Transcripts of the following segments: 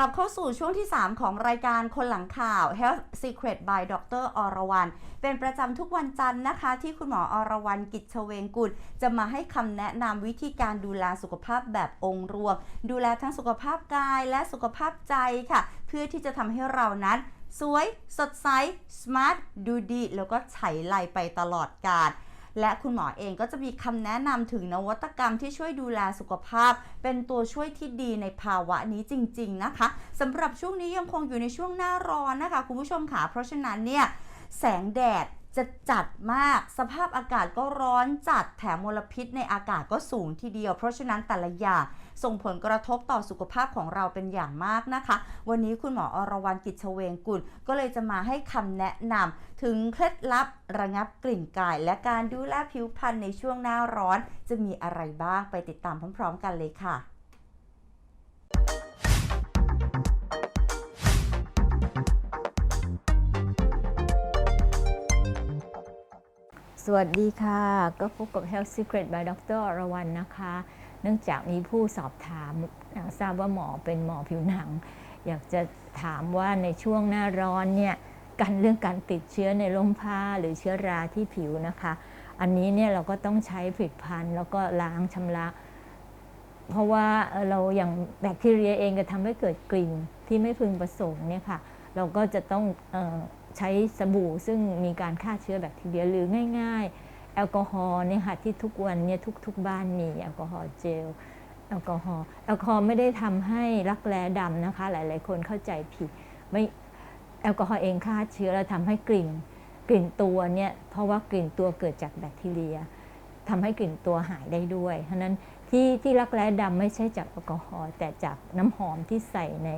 ลับเข้าสู่ช่วงที่ 3 ของรายการคนหลังข่าว Health Secret by ดรอรวรรณเป็นประจำทุกวันจันทร์นะคะ ที่คุณหมออรวรรณกิจเชเวงกุลจะมาให้คำแนะนำวิธีการดูแลสุขภาพแบบองค์รวม ดูแลทั้งสุขภาพกายและสุขภาพใจค่ะ เพื่อที่จะทำให้เรานั้นสวย สดใส สมาร์ท ดูดี แล้วก็ไฉไลไปตลอดกาล และคุณหมอเองก็จะมีคำแนะนำถึงนวัตกรรมที่ช่วยดูแลสุขภาพ เป็นตัวช่วยที่ดีในภาวะนี้จริง ๆ นะคะสำหรับช่วงนี้ยังคงอยู่ในช่วงหน้าร้อนนะคะ คุณผู้ชมค่ะเพราะฉะนั้นเนี่ยแสงแดด จะจัดมากสภาพอากาศก็ร้อนจัดแถมมลพิษในอากาศก็สูงทีเดียว เพราะฉะนั้นแต่ละอย่างส่งผลกระทบต่อสุขภาพของเราเป็นอย่างมากนะคะ วันนี้คุณหมออรวรรณกิจเชเวงกุลก็เลยจะมาให้คำแนะนำถึงเคล็ดลับระงับกลิ่นกาย และการดูแลผิวพรรณในช่วงหน้าร้อน จะมีอะไรบ้างไปติดตามพร้อม ๆ กันเลยค่ะ วัสดีค่ะ ก็พบกับ Health Secret by ดรอรวรรณนะคะ เนื่องจากมีผู้สอบถามทราบว่าหมอเป็นหมอผิวหนัง อยากจะถามว่าในช่วงหน้าร้อนเนี่ยกันเรื่องการติดเชื้อในลมผ้าหรือเชื้อราที่ผิวนะคะ อันนี้เนี่ยเราก็ต้องใช้ผลิตภัณฑ์ แล้วก็ล้างชำระ เพราะว่าเอ่อเราอย่างแบคทีเรียเองก็ทำให้เกิดกลิ่นที่ไม่พึงประสงค์เนี่ยค่ะ เราก็จะต้องอใช้สบู่ซึ่งมีการฆ่าเชื้อแบคทีเรียหรือง่ายๆ แอลกอฮอล์เนี่ยค่ะที่ทุกวันเนี่ยทุกๆบ้านมีแอลกอฮอล์เจลแอลกอฮอล์แอลกอฮอล์ไม่ได้ทำให้รักแร้ดำนะคะ หลายๆ คนเข้าใจผิดไม่แอลกอฮอล์เองฆ่าเชื้อแล้วทำให้กลิ่นกลิ่นตัวเนี่ยเพราะว่ากลิ่นตัวเกิดจากแบคทีเรียทำให้กลิ่นตัวหายได้ด้วยฉะนั้นที่ที่รักแร้ดำไม่ใช่จากแอลกอฮอล์แต่จากน้ำหอมที่ใส่ใน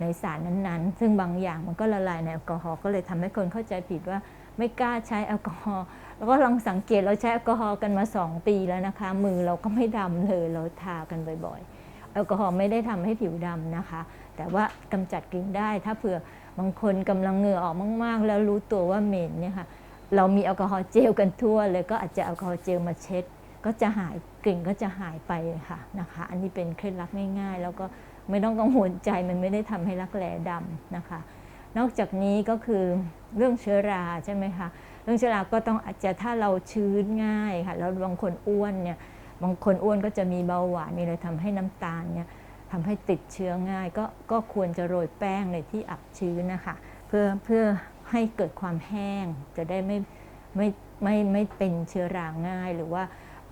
ในสารนั้นๆ ซึ่งบางอย่างมันก็ละลายในแอลกอฮอล์ก็เลยทำให้คนเข้าใจผิดว่าไม่กล้าใช้แอลกอฮอล์แล้วก็ลองสังเกตเราใช้แอลกอฮอล์กันมา 2 ปีแล้วนะคะ มือเราก็ไม่ดำเลยเราทากันบ่อยๆ แอลกอฮอล์ไม่ได้ทำให้ผิวดำนะคะ แต่ว่ากำจัดกลิ่นได้ถ้าเผื่อบางคนกำลังเหงื่อออกมากๆ แล้วรู้ตัวว่าเหม็นเนี่ยค่ะเรามีแอลกอฮอล์เจลกันทั่วเลยก็อาจจะแอลกอฮอล์เจลมาเช็ด ก็จะหายกลิ่นก็จะหายไปค่ะนะคะ อันนี้เป็นเคล็ดลับง่ายๆ แล้วก็ ไม่ต้องกังวลใจมันไม่ได้ทำให้รักแร้ดำนะคะ นอกจากนี้ก็คือเรื่องเชื้อราใช่ไหมคะเรื่องเชื้อราก็ต้องอาจจะถ้าเราชื้นง่ายค่ะแล้วบางคนอ้วนเนี่ยบางคนอ้วนก็จะมีเบาหวานมีอะไรทำให้น้ำตาลเนี่ยทำให้ติดเชื้อง่ายก็ก็ควรจะโรยแป้งในที่อับชื้นนะคะเพื่อเพื่อให้เกิดความแห้งจะได้ไม่ไม่ไม่ไม่เป็นเชื้อราง่าย หรือว่า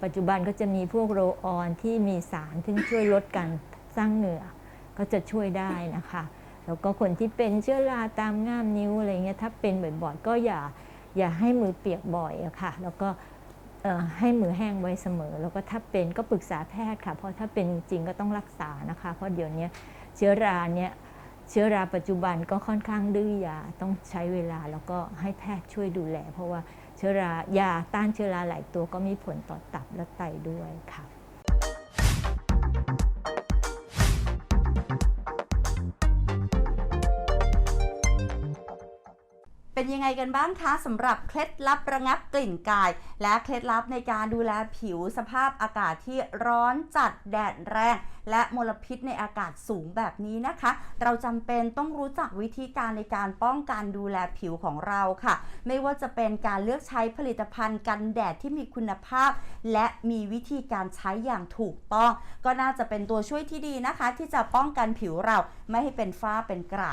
ปัจจุบันก็จะมีพวกโรออนที่มีสารที่ช่วยลดการสร้างเหงื่อ ก็จะช่วยได้นะคะแล้วก็คนที่เป็นเชื้อราตามง่ามนิ้วอะไรเงี้ยถ้าเป็นบ่อยๆก็อย่าอย่าให้มือเปียกบ่อยอะค่ะ แล้วก็ให้มือแห้งไว้เสมอ แล้วก็ถ้าเป็นก็ปรึกษาแพทย์ค่ะ เพราะถ้าเป็นจริงก็ต้องรักษานะคะ เพราะเดี๋ยวนี้เชื้อราเนี่ยเชื้อราปัจจุบันก็ค่อนข้างดื้อยาต้องใช้เวลาแล้วก็ให้แพทย์ช่วยดูแล เพราะว่าเชื้อรายาต้านเชื้อราหลายตัวก็มีผลต่อตับและไตด้วยค่ะ เป็นยังไงกันบ้างคะสำหรับเคล็ดลับระงับกลิ่นกาย และเคล็ดลับในการดูแลผิวสภาพอากาศที่ร้อนจัดแดดแรง และมลพิษในอากาศสูงแบบนี้นะคะ เราจำเป็นต้องรู้จักวิธีการในการป้องกันดูแลผิวของเราค่ะ ไม่ว่าจะเป็นการเลือกใช้ผลิตภัณฑ์กันแดดที่มีคุณภาพ และมีวิธีการใช้อย่างถูกต้อง ก็น่าจะเป็นตัวช่วยที่ดีนะคะ ที่จะป้องกันผิวเราไม่ให้เป็นฝ้าเป็นกระ